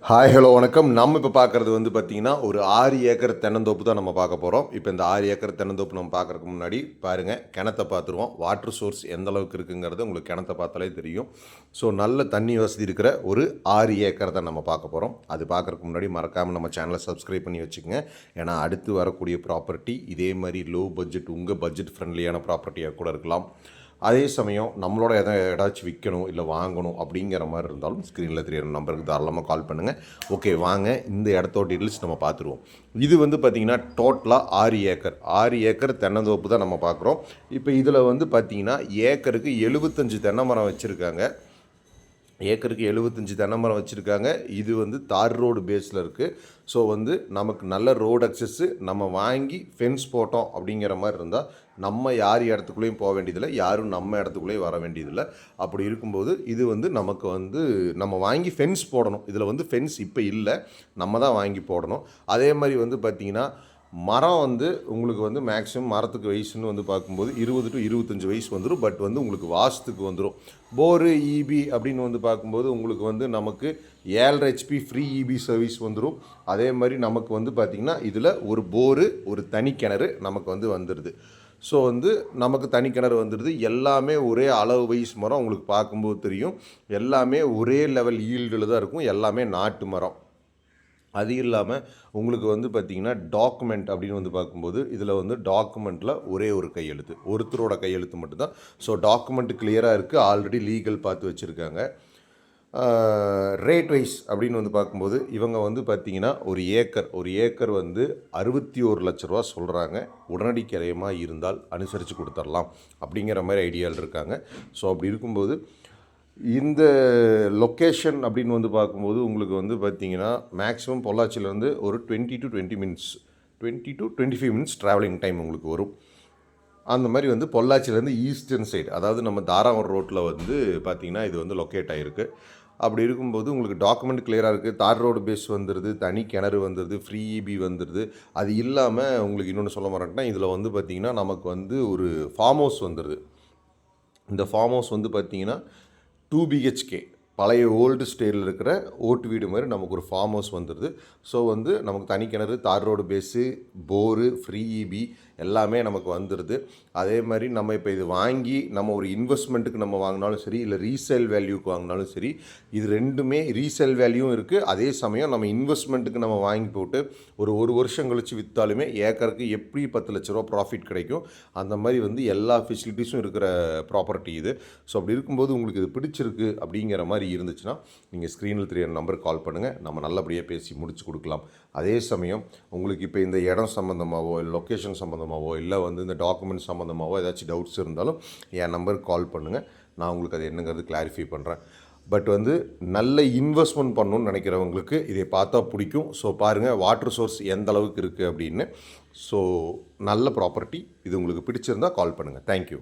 Hi hello வணக்கம். நம்ம இப்போ பார்க்குறது வந்து பார்த்திங்கன்னா ஒரு ஆறு ஏக்கர் தென்னந்தோப்பு தான் நம்ம பார்க்க போகிறோம் இப்போ இந்த ஆறு ஏக்கர் தென்னந்தோப்பு நம்ம பார்க்குறதுக்கு முன்னாடி பாருங்கள் கிணத்தை பார்த்துருவோம். வாட்டர் சோர்ஸ் எந்த அளவுக்கு இருக்குங்கிறது உங்களுக்கு கிணத்தை பார்த்தாலே தெரியும். ஸோ நல்ல தண்ணி வசதி இருக்கிற ஒரு ஆறு ஏக்கர் தான் நம்ம பார்க்க போகிறோம் அது பார்க்குறதுக்கு முன்னாடி மறக்காமல் நம்ம சேனலை சப்ஸ்கிரைப் பண்ணி வச்சுக்கோங்க. ஏன்னா அடுத்து வரக்கூடிய ப்ராப்பர்ட்டி இதே மாதிரி லோ பட்ஜெட் உங்கள் பட்ஜெட் ஃப்ரெண்ட்லியான ப்ராப்பர்ட்டியாக கூட இருக்கலாம். அதே சமயம் நம்மளோட எதை ஏதாச்சும் விற்கணும் இல்லை வாங்கணும் அப்படிங்கிற மாதிரி இருந்தாலும் ஸ்க்ரீனில் தெரியிற நம்பருக்கு தாராளமாக கால் பண்ணுங்கள் ஓகே வாங்க. இந்த இடத்தோட டீட்டெயில்ஸ் நம்ம பார்த்துருவோம். இது வந்து பார்த்திங்கன்னா டோட்டலாக ஆறு ஏக்கர். ஆறு ஏக்கர் தென்னந்தோப்பு தான் நம்ம பார்க்குறோம். இப்போ இதில் வந்து பார்த்திங்கன்னா ஏக்கருக்கு எழுபத்தஞ்சு தென்னை மரம் வச்சுருக்காங்க. ஏக்கருக்கு எழுபத்தஞ்சி தென்னை மரம் வச்சுருக்காங்க. இது வந்து தார் ரோடு பேஸில் இருக்குது ஸோ வந்து நமக்கு நல்ல ரோடு அக்சஸ்ஸு நம்ம வாங்கி ஃபென்ஸ் போட்டோம் அப்படிங்கிற மாதிரி இருந்தால் நம்ம யார் இடத்துக்குள்ளேயும் போக வேண்டியதில்லை. யாரும் நம்ம இடத்துக்குள்ளேயும் வர வேண்டியதில்லை. அப்படி இருக்கும்போது இது வந்து நமக்கு வந்து நம்ம வாங்கி ஃபென்ஸ் போடணும். இதில் வந்து ஃபென்ஸ் இப்போ இல்லை. நம்ம தான் வாங்கி போடணும். அதே மாதிரி வந்து பார்த்திங்கன்னா மரம் வந்து உங்களுக்கு வந்து மேக்ஸிமம் மரத்துக்கு வயசுன்னு வந்து பார்க்கும்போது இருபது டு இருபத்தஞ்சி வயசு வந்துடும் பட் வந்து உங்களுக்கு வாசத்துக்கு வந்துடும் போரு இபி அப்படின்னு வந்து பார்க்கும்போது உங்களுக்கு வந்து நமக்கு ஏழரை ஹெச்பி ஃப்ரீ இபி சர்வீஸ் வந்துடும் அதே மாதிரி நமக்கு வந்து பார்த்திங்கன்னா இதில் ஒரு போரு ஒரு தனி கிணறு நமக்கு வந்து வந்துடுது ஸோ வந்து நமக்கு தனி கிணறு வந்துடுது எல்லாமே ஒரே அளவு வயசு மரம் உங்களுக்கு பார்க்கும்போது தெரியும். எல்லாமே ஒரே லெவல் ஈல்டில் தான் இருக்கும். எல்லாமே நாட்டு மரம். அது இல்லாமல் உங்களுக்கு வந்து பார்த்திங்கன்னா டாக்குமெண்ட் அப்படின்னு வந்து பார்க்கும்போது இதில் வந்து டாக்குமெண்ட்டில் ஒரே ஒரு கையெழுத்து. ஒருத்தரோட கையெழுத்து மட்டும்தான். ஸோ டாக்குமெண்ட் கிளியராக இருக்குது ஆல்ரெடி லீகல் பார்த்து வச்சுருக்காங்க. ரேட் வைஸ் அப்படின்னு வந்து பார்க்கும்போது இவங்க வந்து பார்த்திங்கன்னா ஒரு ஏக்கர் ஒரு ஏக்கர் வந்து அறுபத்தி ஒரு லட்ச ரூபா சொல்கிறாங்க உடனடி கிரயமாக இருந்தால் அனுசரித்து கொடுத்துடலாம் அப்படிங்கிற மாதிரி ஐடியாவில் இருக்காங்க. ஸோ அப்படி இருக்கும்போது இந்த லொக்கேஷன் அப்படின்னு வந்து பார்க்கும்போது உங்களுக்கு வந்து பார்த்தீங்கன்னா மேக்ஸிமம் பொள்ளாச்சியிலேருந்து ஒரு twenty to twenty minutes twenty to twenty five minutes travelling time உங்களுக்கு வரும். அந்த மாதிரி வந்து பொள்ளாச்சியிலேருந்து ஈஸ்டர்ன் சைடு அதாவது நம்ம தாராவரம் ரோட்டில் வந்து பார்த்திங்கன்னா இது வந்து லொக்கேட் ஆகிருக்கு அப்படி இருக்கும்போது உங்களுக்கு டாக்குமெண்ட் கிளியராக இருக்குது தார் ரோடு பேஸ் வந்துடுது தனி கிணறு வந்துடுது ஃப்ரீ இபி வந்துடுது அது இல்லாமல் உங்களுக்கு இன்னொன்று சொல்ல மாட்டேன்னா இதில் வந்து பார்த்திங்கன்னா நமக்கு வந்து ஒரு ஃபார்ம் ஹவுஸ் வந்துடுது இந்த ஃபார்ம் ஹவுஸ் வந்து பார்த்திங்கன்னா டூ பிஹெச்கே பழைய ஓல்டு ஸ்டைலில் இருக்கிற ஓட்டு வீடு மாதிரி நமக்கு ஒரு ஃபார்ம் ஹவுஸ் வந்துடுது ஸோ வந்து நமக்கு தனி கிணறு தார் road base bore free EB எல்லாமே நமக்கு வந்துடுது அதே மாதிரி நம்ம இப்போ இது வாங்கி நம்ம ஒரு இன்வெஸ்ட்மெண்ட்டுக்கு நம்ம வாங்கினாலும் சரி இல்லை ரீசேல் வேல்யூக்கு வாங்கினாலும் சரி இது ரெண்டுமே ரீசேல் வேல்யூவும் இருக்குது அதே சமயம் நம்ம இன்வெஸ்ட்மெண்ட்டுக்கு நம்ம வாங்கி போட்டு ஒரு ஒரு வருஷம் கழித்து விற்றாலுமே ஏக்கருக்கு எப்படி பத்து லட்ச ரூபா ப்ராஃபிட் கிடைக்கும்? அந்த மாதிரி வந்து எல்லா ஃபெசிலிட்டிஸும் இருக்கிற ப்ராப்பர்ட்டி இது. ஸோ அப்படி இருக்கும்போது உங்களுக்கு இது பிடிச்சிருக்கு அப்படிங்கிற மாதிரி மாதிரி இருந்துச்சுன்னா நீங்கள் ஸ்க்ரீனில் தெரியிற நம்பருக்கு கால் பண்ணுங்கள் நம்ம நல்லபடியாக பேசி முடிச்சு கொடுக்கலாம். அதே சமயம் உங்களுக்கு இப்போ இந்த இடம் சம்மந்தமாகவோ இல்லை லொக்கேஷன் சம்மந்தமாகவோ இல்லை வந்து இந்த டாக்குமெண்ட் சம்மந்தமாகவோ ஏதாச்சும் டவுட்ஸ் இருந்தாலும் என் நம்பருக்கு கால் பண்ணுங்கள் நான் உங்களுக்கு அது என்னங்கிறது கிளாரிஃபை பண்ணுறேன் பட் வந்து நல்ல இன்வெஸ்ட்மெண்ட் பண்ணணும்னு நினைக்கிறவங்களுக்கு இதை பார்த்தா பிடிக்கும். ஸோ பாருங்கள் வாட்டர் சோர்ஸ் எந்த அளவுக்கு இருக்குது அப்படின்னு. ஸோ நல்ல ப்ராப்பர்ட்டி இது உங்களுக்கு பிடிச்சிருந்தால் கால் பண்ணுங்கள் தேங்க்யூ